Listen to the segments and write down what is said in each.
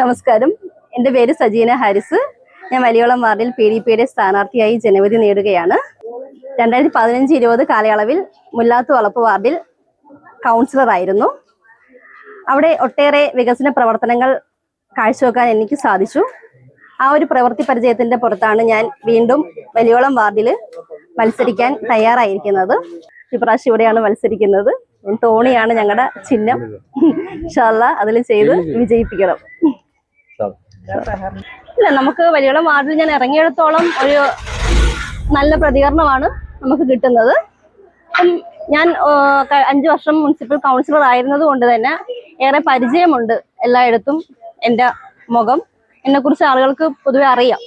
നമസ്കാരം. എന്റെ പേര് സജീന ഹാരിസ്. ഞാൻ വലിയോളം വാർഡിൽ പി ഡി പിയുടെ സ്ഥാനാർത്ഥിയായി ജനവിധി നേടുകയാണ്. രണ്ടായിരത്തി പതിനഞ്ച് ഇരുപത് കാലയളവിൽ മുല്ലാത്ത് വളപ്പ് വാർഡിൽ കൗൺസിലറായിരുന്നു അവിടെ ഒട്ടേറെ വികസന പ്രവർത്തനങ്ങൾ കാഴ്ചവെക്കാൻ എനിക്ക് സാധിച്ചു. ആ ഒരു പ്രവൃത്തി പരിചയത്തിന്റെ പുറത്താണ് ഞാൻ വീണ്ടും വലിയോളം വാർഡിൽ മത്സരിക്കാൻ തയ്യാറായിരിക്കുന്നത്. ഇപ്രാവശ്യം ഇവിടെയാണ് മത്സരിക്കുന്നത്. തോണിയാണ് ഞങ്ങളുടെ ചിഹ്നം. ഇൻഷാല്ല അതിൽ ചെയ്ത് വിജയിപ്പിക്കണം. ഇല്ല നമുക്ക് വലിയോളം വാർഡിൽ ഞാൻ ഇറങ്ങിയിടത്തോളം ഒരു നല്ല പ്രതികരണമാണ് നമുക്ക് കിട്ടുന്നത്. ഞാൻ അഞ്ചു വർഷം മുനിസിപ്പൽ കൗൺസിലർ ആയിരുന്നത് കൊണ്ട് തന്നെ ഏറെ പരിചയമുണ്ട് എല്ലായിടത്തും എന്റെ മുഖം. എന്നെ കുറിച്ച് ആളുകൾക്ക് പൊതുവെ അറിയാം.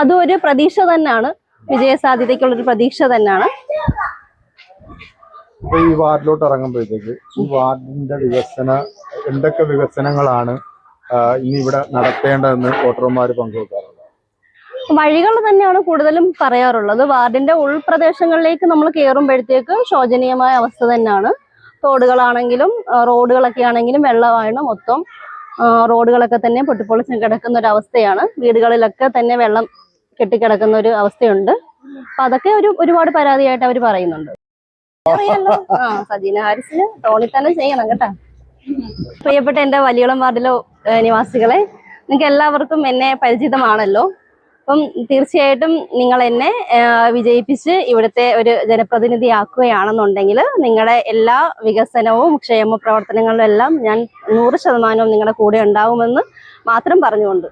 അതും ഒരു പ്രതീക്ഷ തന്നെയാണ്. വിജയ സാധ്യതയ്ക്കുള്ള ഒരു പ്രതീക്ഷ തന്നെയാണ്. ഈ വാർഡിലോട്ട് ഇറങ്ങുമ്പോഴത്തേക്ക് ഈ വാർഡിന്റെ വികസന എന്തൊക്കെ വികസനങ്ങളാണ് ഇനി ഇവിടെ നടത്തേണ്ടതെന്ന് വോട്ടർമാർ പങ്കുവെക്കാറുണ്ട്? വഴികൾ തന്നെയാണ് കൂടുതലും പറയാറുള്ളത്. വാർഡിന്റെ ഉൾപ്രദേശങ്ങളിലേക്ക് നമ്മൾ കയറുമ്പോഴത്തേക്ക് ശോചനീയമായ അവസ്ഥ തന്നെയാണ്. തോടുകളാണെങ്കിലും റോഡുകളൊക്കെ ആണെങ്കിലും വെള്ളമാണ് മൊത്തം. റോഡുകളൊക്കെ തന്നെ പൊട്ടിപ്പൊളിച്ച് കിടക്കുന്ന ഒരു അവസ്ഥയാണ് വീടുകളിലൊക്കെ തന്നെ വെള്ളം കെട്ടിക്കിടക്കുന്ന ഒരു അവസ്ഥയുണ്ട്. അപ്പൊ അതൊക്കെ ഒരു ഒരുപാട് പരാതിയായിട്ട് അവർ പറയുന്നുണ്ട്. അറിയാലോ? ആ സജീന ഹാരിസിന് തോണി തന്നെ ചെയ്യണം കേട്ടാ. പ്രിയപ്പെട്ട എന്റെ വലിയളം വാർഡിലെ നിവാസികളെ നിങ്ങൾക്ക് എല്ലാവർക്കും എന്നെ പരിചിതമാണല്ലോ. അപ്പം തീർച്ചയായിട്ടും നിങ്ങൾ എന്നെ വിജയിപ്പിച്ച് ഇവിടുത്തെ ഒരു ജനപ്രതിനിധിയാക്കുകയാണെന്നുണ്ടെങ്കിൽ നിങ്ങളുടെ എല്ലാ വികസനവും ക്ഷേമ പ്രവർത്തനങ്ങളിലും എല്ലാം ഞാൻ നൂറ് ശതമാനവും നിങ്ങളുടെ കൂടെ ഉണ്ടാവുമെന്ന് മാത്രം പറഞ്ഞുകൊണ്ട്